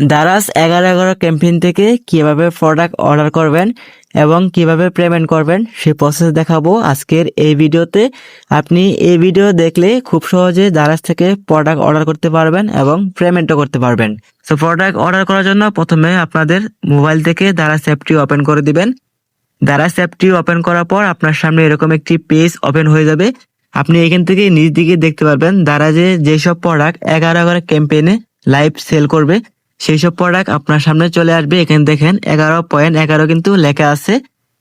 দারাজ এগারো এগারো ক্যাম্পেইন থেকে কীভাবে প্রোডাক্ট অর্ডার করবেন এবং কীভাবে পেমেন্ট করবেন, সেই প্রসেস দেখাবো আজকের এই ভিডিওতে। আপনি এই ভিডিও দেখলে খুব সহজে দারাজ থেকে প্রোডাক্ট অর্ডার করতে পারবেন এবং পেমেন্টও করতে পারবেন। তো প্রোডাক্ট অর্ডার করার জন্য প্রথমে আপনাদের মোবাইল থেকে দারাজ অ্যাপটি ওপেন করে দিবেন। দারাজ অ্যাপটি ওপেন করার পর আপনার সামনে এরকম একটি পেজ ওপেন হয়ে যাবে। আপনি এখান থেকে নিজ দিকে দেখতে পারবেন, দারাজে যেসব প্রোডাক্ট এগারো এগারো ক্যাম্পেইনে লাইভ সেল করবে সেই সব প্রোডাক্ট আপনার সামনে চলে আসবে। এখানে দেখেন এগারো পয়েন্ট এগারো কিন্তু লেখা আছে।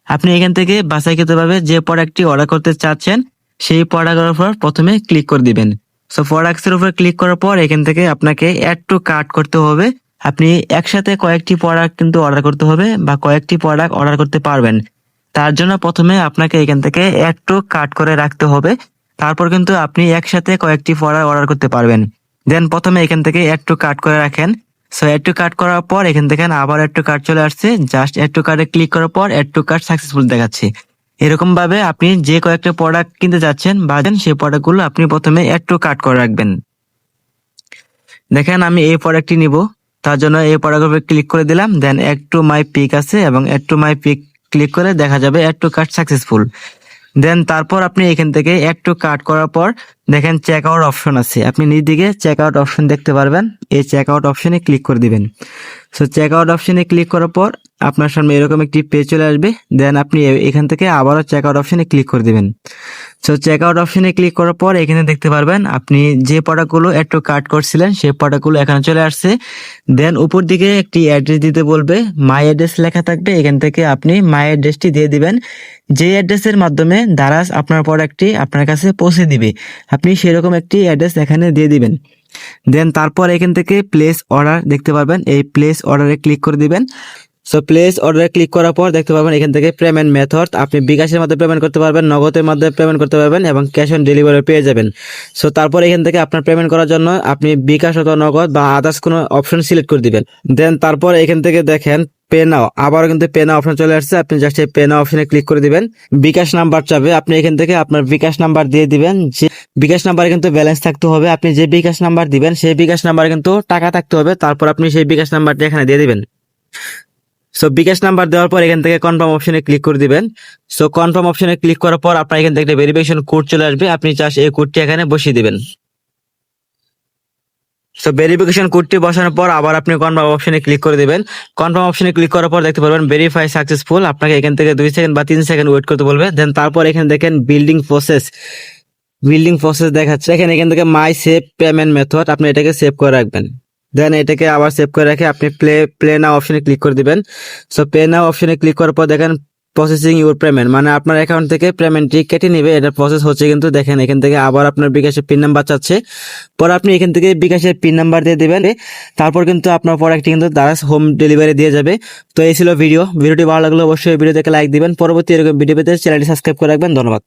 আপনি এখান থেকে বাছাইকৃতভাবে যে প্রোডাক্টটি অর্ডার করতে চাচ্ছেন, সেই প্রোডাক্টের উপর প্রথমে ক্লিক করে দিবেন। সো প্রোডাক্টস এর উপর ক্লিক করার পর এখান থেকে আপনাকে অ্যাড টু কার্ট করতে হবে। আপনি একসাথে কয়েকটি প্রোডাক্ট কিন্তু অর্ডার করতে হবে বা কয়েকটি প্রোডাক্ট অর্ডার করতে পারবেন। তার জন্য প্রথমে আপনাকে এখান থেকে অ্যাড টু কার্ট করে রাখতে হবে। তারপর কিন্তু আপনি একসাথে কয়েকটি প্রোডাক্ট অর্ডার করতে পারবেন। দেন প্রথমে এখান থেকে অ্যাড টু কার্ট করে রাখেন। সো অ্যাড টু কার্ট করার পর এখান থেকে আবার অ্যাড টু কার্ট চলে আসছে। জাস্ট অ্যাড টু কার্টে ক্লিক করার পর অ্যাড টু কার্ট সাকসেসফুল দেখাচ্ছে। এরকম ভাবে আপনি যে কয়েকটা প্রোডাক্ট কিনতে যাচ্ছেন বা সেই প্রোডাক্টগুলো আপনি প্রথমে অ্যাড টু কার্ট করে রাখবেন। দেখেন আমি এই প্রোডাক্টটি নিব। তার জন্য এই প্রোডাক্টের উপর ক্লিক করে দিলাম। Then add to my pick আছে এবং add to my pick click করে দেখা যাবে add to cart successful then তারপর আপনি এখান থেকে একটু কাট করার পর দেখেন চেক আউট অপশন আছে। আপনি নিজ চেক আউট অপশন দেখতে পারবেন। এই চেক আউট অপশনে ক্লিক করে দিবেন। সো চেক আউট অপশনে ক্লিক করার পর আপনার সামনে এরকম একটি পেজ চলে আসবে। দেন আপনি এখান থেকে আবারও চেক আউট অপশনে ক্লিক করে দিবেন। সো চেক আউট অপশনে ক্লিক করার পর এখানে দেখতে পারবেন, আপনি যে প্রোডাক্টগুলো একটু কাট করছিলেন, সেই প্রোডাক্টগুলো এখানে চলে আসছে। দেন উপর দিকে একটি অ্যাড্রেস দিতে বলবে মাই অ্যাড্রেস লেখা থাকবে। এখান থেকে আপনি মাই অ্যাড্রেসটি দিয়ে দিবেন। যে অ্যাড্রেসের মাধ্যমে দারাজ আপনার প্রোডাক্টটি আপনার কাছে পৌঁছে দিবে, আপনি সেরকম একটি অ্যাড্রেস এখানে দিয়ে দিবেন। দেন তারপর এখান থেকে প্লেস অর্ডার দেখতে পারবেন। এই প্লেস অর্ডারে ক্লিক করে দিবেন। সো প্লেস অর্ডারে ক্লিক করার পর দেখতে পাবেন এখান থেকে পেমেন্ট মেথড আপনি বিকাশের মাধ্যমে পেমেন্ট করতে পারবেন, নগদের মাধ্যমে পেমেন্ট করতে পারবেন এবং ক্যাশ অন ডেলিভারি পেয়ে যাবেন। সো তারপর এখান থেকে আপনার পেমেন্ট করার জন্য আপনি বিকাশ অথবা নগদ বা আদার্স কোনো অপশন সিলেক্ট করে দিবেন। দেন তারপর এখান থেকে দেখেন পে নাও আবারও কিন্তু পে নাও অপশন চলে আসছে। আপনি জাস্ট এই পে নাও অপশনে ক্লিক করে দিবেন। বিকাশ নাম্বার চাবে। আপনি এখান থেকে আপনার বিকাশ নাম্বার দিয়ে দিবেন। যে বিকাশ নাম্বারে কিন্তু ব্যালেন্স থাকতে হবে। আপনি যে বিকাশ নাম্বার দিবেন, সেই বিকাশ নাম্বারে কিন্তু টাকা থাকতে হবে। তারপর আপনি সেই বিকাশ নাম্বারটি এখানে দিয়ে দিবেন। সো বিকাশ নাম্বার দেওয়ার পর এখান থেকে কনফার্ম অপশনে ক্লিক করে দিবেন। সো কনফার্ম অপশনে ক্লিক করার পর আপনার এখান থেকে একটা ভেরিফিকেশন কোড চলে আসবে। আপনি চাষ এই কোডটি এখানে বসিয়ে দিবেন। সো ভেরিফিকেশন কোডটি বসানোর পর আবার আপনি কনফার্ম অপশনে ক্লিক করে দিবেন। কনফার্ম অপশনে ক্লিক করার পর দেখতে পারবেন ভেরিফাই সাকসেসফুল আপনাকে এখান থেকে দুই সেকেন্ড বা তিন সেকেন্ড ওয়েট করতে বলবে। দেন তারপর এখানে দেখেন বিল্ডিং প্রসেস বিল্ডিং প্রসেস দেখাচ্ছে। এখানে এখান থেকে মাই সেভ পেমেন্ট মেথড আপনি এটাকে সেভ করে রাখবেন। দেন এটাকে আবার সেভ করে রেখে আপনি প্লে প্লে নাও অপশনে ক্লিক করে দিবেন। সো পে নাও অপশনে ক্লিক করার পর দেখেন প্রসেসিং ইউর পেমেন্ট মানে আপনার অ্যাকাউন্ট থেকে পেমেন্টটি কেটে নেবে, এটা প্রসেস হচ্ছে কিন্তু দেখেন এখান থেকে আবার আপনার বিকাশের পিন নাম্বার চাচ্ছে। পরে আপনি এখান থেকে বিকাশের পিন নাম্বার দিয়ে দিবেন তারপর কিন্তু আপনার প্রোডাক্টটি কিন্তু তারা হোম ডেলিভারি দিয়ে যাবে। তো এই ছিল ভিডিও ভিডিওটি ভালো লাগলে অবশ্যই ভিডিও থেকে লাইক দিবেন। পরবর্তী এরকম ভিডিও পেতে চ্যানেলটি সাবস্ক্রাইব করে রাখবেন। ধন্যবাদ।